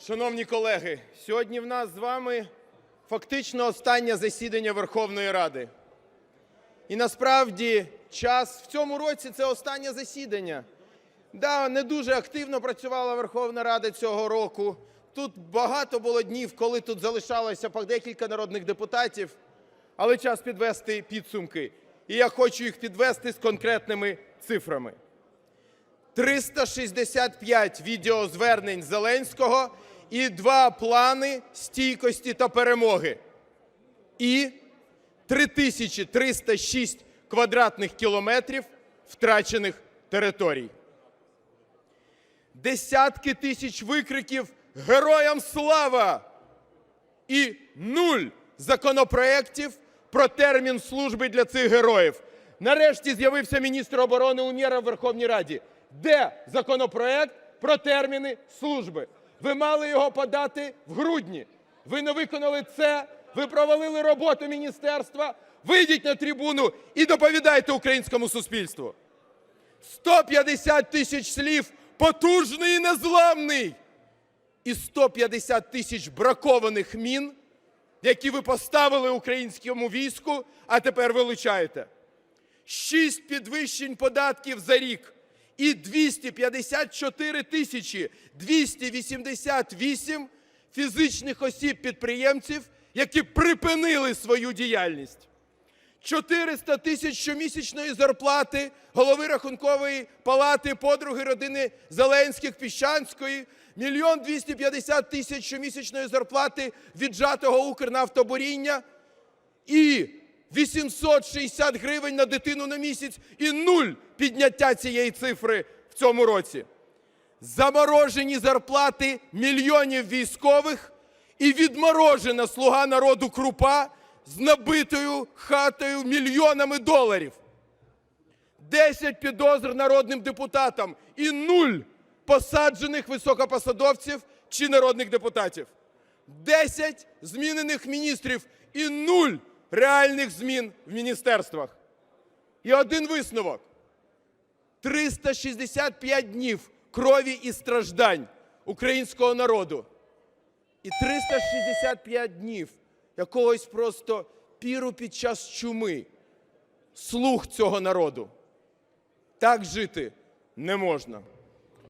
Шановні колеги, сьогодні в нас з вами фактично останнє засідання Верховної Ради. І насправді час в цьому році це останнє засідання. Да, не дуже активно працювала Верховна Рада цього року. Тут багато було днів, коли тут залишалося по декілька народних депутатів, але час підвести підсумки. І я хочу їх підвести з конкретними цифрами. 365 відеозвернень Зеленського і два плани стійкості та перемоги. І 3306 квадратних кілометрів втрачених територій. Десятки тисяч викриків «Героям слава!» і нуль законопроєктів про термін служби для цих героїв. Нарешті з'явився міністр оборони Умєров в Верховній Раді. Де законопроєкт про терміни служби? Ви мали його подати в грудні. Ви не виконали це, ви провалили роботу міністерства. Вийдіть на трибуну і доповідайте українському суспільству. 150 тисяч слів потужний і незламний і 150 тисяч бракованих мін, які ви поставили українському війську, а тепер вилучаєте. Шість підвищень податків за рік і 254 тисячі 288 фізичних осіб-підприємців, які припинили свою діяльність. 400 тисяч щомісячної зарплати голови Рахункової палати, подруги родини Зеленських, Піщанської, мільйон 250 тисяч щомісячної зарплати віджатого Укрнафтобуріння і 860 гривень на дитину на місяць і нуль підняття цієї цифри в цьому році. Заморожені зарплати мільйонів військових і відморожена слуга народу крупа з набитою хатою мільйонами доларів. 10 підозр народним депутатам і нуль посаджених високопосадовців чи народних депутатів. 10 змінених міністрів і нуль реальних змін в міністерствах. І один висновок. 365 днів крові і страждань українського народу. І 365 днів якогось просто піру під час чуми слух цього народу. Так жити не можна.